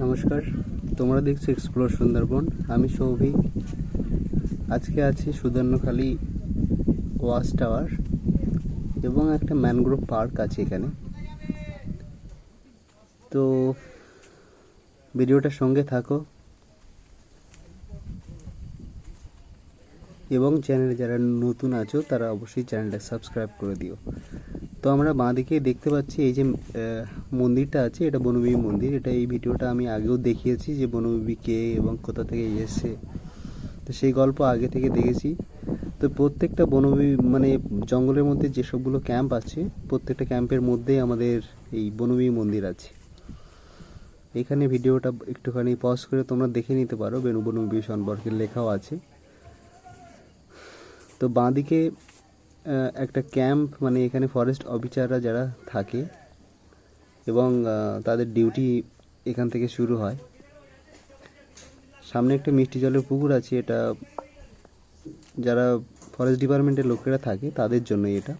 নমস্কার, তোমরা দেখছ এক্সপ্লোর সুন্দরবন। আমি সৌভিক। আজকে আছি সুদর্ণখালি ওয়াচ টাওয়ার এবং একটা ম্যানগ্রোভ পার্ক আছে এখানে। তো, ভিডিওটার সঙ্গে থাকো। এবং চ্যানেলে যারা নতুন আছো, তারা অবশ্যই চ্যানেলটা সাবস্ক্রাইব করে দিও। তো আমরা বাঁদিকে দেখতে পাচ্ছি এই যে মন্দিরটা আছে, এটা বনবিবি মন্দির। এটা এই ভিডিওটা আমি আগেও দেখিয়েছি যে বনবিবি কে এবং কোথা থেকে এসছে। তো সেই গল্প আগে থেকে দেখেছি। তো প্রত্যেকটা বনবিবি মানে জঙ্গলের মধ্যে যেসবগুলো ক্যাম্প আছে, প্রত্যেকটা ক্যাম্পের মধ্যেই আমাদের এই বনবিবি মন্দির আছে। এখানে ভিডিওটা একটুখানি পজ করে তোমরা দেখে নিতে পারো বেনু বনবিবি সম্পর্কে লেখাও আছে। তো বাঁদিকে একটা ক্যাম্প মানে এখানে ফরেস্ট অফিসাররা যারা থাকে এবং তাদের ডিউটি এখান থেকে শুরু হয়। সামনে একটা মিষ্টি জলের পুকুর আছে, এটা যারা ফরেস্ট ডিপার্টমেন্টের লোকেরা থাকে, তাদের জন্য এটা।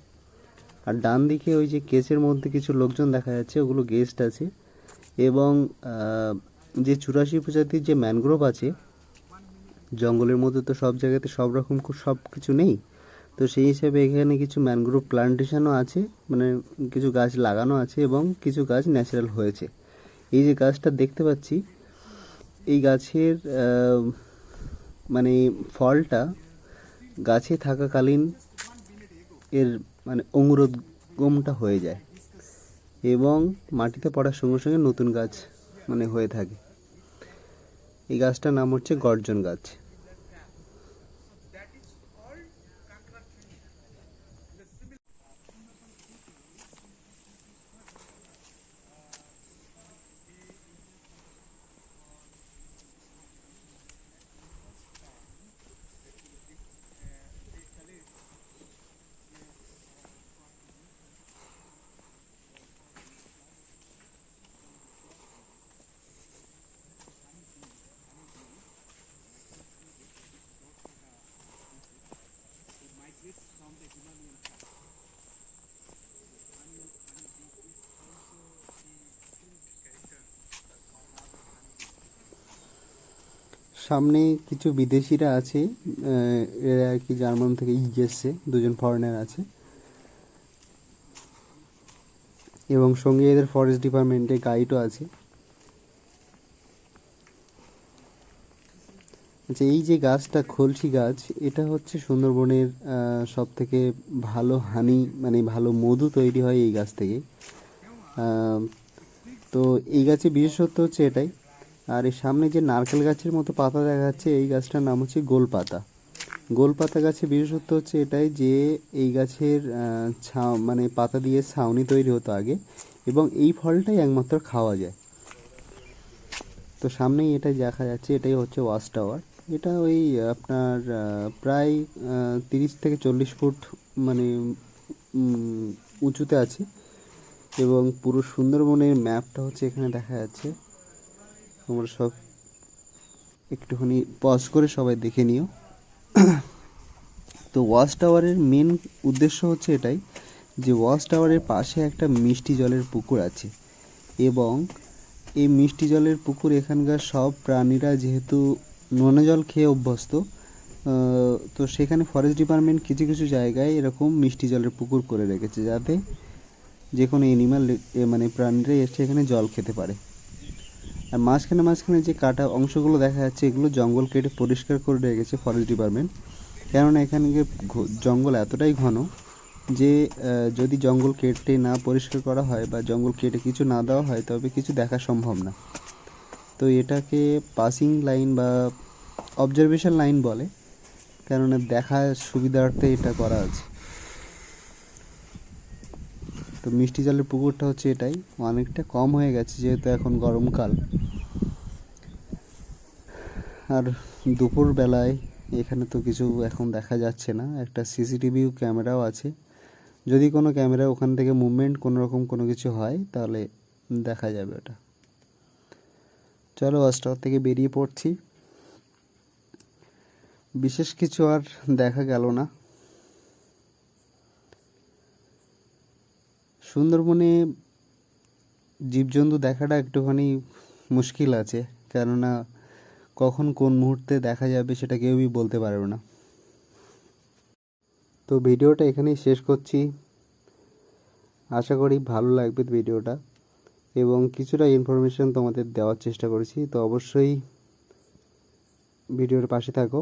আর ডান দিকে ওই যে কেসের মধ্যে কিছু লোকজন দেখা যাচ্ছে, ওগুলো গেস্ট আছে এবং যে চুরাশি প্রজাতির যে ম্যানগ্রোভ আছে জঙ্গলের মধ্যে তো সব জায়গাতে সব রকম সব কিছু নেই। তো সেই হিসাবে এখানে কিছু ম্যানগ্রোভ প্লান্টেশনও আছে মানে কিছু গাছ লাগানো আছে এবং কিছু গাছ ন্যাচারাল হয়েছে। এই যে গাছটা দেখতে পাচ্ছি, এই গাছের মানে ফলটা গাছে থাকাকালীন এর মানে অঙ্গুরোদ্গমটা হয়ে যায় এবং মাটিতে পড়ার সঙ্গে সঙ্গে নতুন গাছ মানে হয়ে থাকে। এই গাছটার নাম হচ্ছে গর্জন গাছ। সামনে কিছু বিদেশিরা আছে এরা আর কি জার্মান থেকে এসছে দুজন ফরেনার আছে। এবং সঙ্গে এদের ফরেস্ট ডিপার্টমেন্টে গাইডও আছে। আচ্ছা এই যে গাছটা, খলসি গাছ, এটা হচ্ছে সুন্দরবনের সব থেকে ভালো হানি মানে ভালো মধু তৈরি হয় এই গাছ থেকে। তো এই গাছে বিশেষত্ব হচ্ছে এটাই আর এই সামনে যে নারকেল গাছের মতো পাতা দেখা যাচ্ছে এই গাছটার নাম হচ্ছে গোলপাতা। গোলপাতা গাছে বিশেষত্ব হচ্ছে এটাই যে এই গাছের আহ, ছা মানে পাতা দিয়ে ছাউনি তৈরি হতো আগে এবং এই ফলটাই একমাত্র খাওয়া যায়। তো সামনেই এটা দেখা যাচ্ছে এটাই হচ্ছে ওয়াচ টাওয়ার। এটা ওই আপনার প্রায় তিরিশ থেকে চল্লিশ ফুট মানে উঁচুতে আছে এবং পুরো সুন্দরবনের ম্যাপটা হচ্ছে এখানে দেখা যাচ্ছে। তোমরা সব একটুখানি পজ করে সবাই দেখে নিও। তো ওয়াচ টাওয়ারের মেন উদ্দেশ্য হচ্ছে এটাই যে ওয়াচ টাওয়ারের পাশে একটা মিষ্টি জলের পুকুর আছে এবং এই মিষ্টি জলের পুকুর এখানকার সব প্রাণীরা যেহেতু নোনা জল খেয়ে অভ্যস্ত তো সেখানে ফরেস্ট ডিপার্টমেন্ট কিছু কিছু জায়গায় এরকম মিষ্টি জলের পুকুর করে রেখেছে যাতে যে কোনো এনিম্যাল মানে প্রাণীরা এসে এখানে জল খেতে পারে। আর মাঝখানে মাঝখানে যে কাটা অংশগুলো দেখা যাচ্ছে, এগুলো জঙ্গল কেটে পরিষ্কার করে রেখেছে ফরেস্ট ডিপার্টমেন্ট কেননা এখানে জঙ্গল এতটাই ঘন যে যদি জঙ্গল কেটে না পরিষ্কার করা হয় বা জঙ্গল কেটে কিছু না দেওয়া হয়, তবে কিছু দেখা সম্ভব না। তো এটাকে পাসিং লাইন বা অবজারভেশন লাইন বলে। কেননা দেখার সুবিধার্থে এটা করা আছে। তো মিষ্টি জলের পুকুরটা হচ্ছে এটাই। অনেকটা কম হয়ে গেছে যেহেতু এখন গরমকাল। আর দুপুর বেলায় এখানে তো কিছু এখন দেখা যাচ্ছে না। একটা সিসিটিভি ক্যামেরাও আছে। যদি কোনো ক্যামেরা ওখান থেকে মুভমেন্ট কোনো রকম কোনো কিছু হয়, তাহলে দেখা যাবে ওটা। চলো অস্টার থেকে বেরিয়ে পড়ছি। বিশেষ কিছু আর দেখা গেল না। সুন্দরবনে জীবজন্তু দেখাটা একটুখানি মুশকিল আছে, কেননা কখন কোন মুহূর্তে দেখা যাবে সেটা কেউই বলতে পারবে না। তো ভিডিওটা এখানেই শেষ করছি। আশা করি ভালো লাগবে ভিডিওটা এবং কিছুটা ইনফরমেশন তোমাদের দেওয়ার চেষ্টা করেছি। তো অবশ্যই ভিডিওর পাশে থাকো।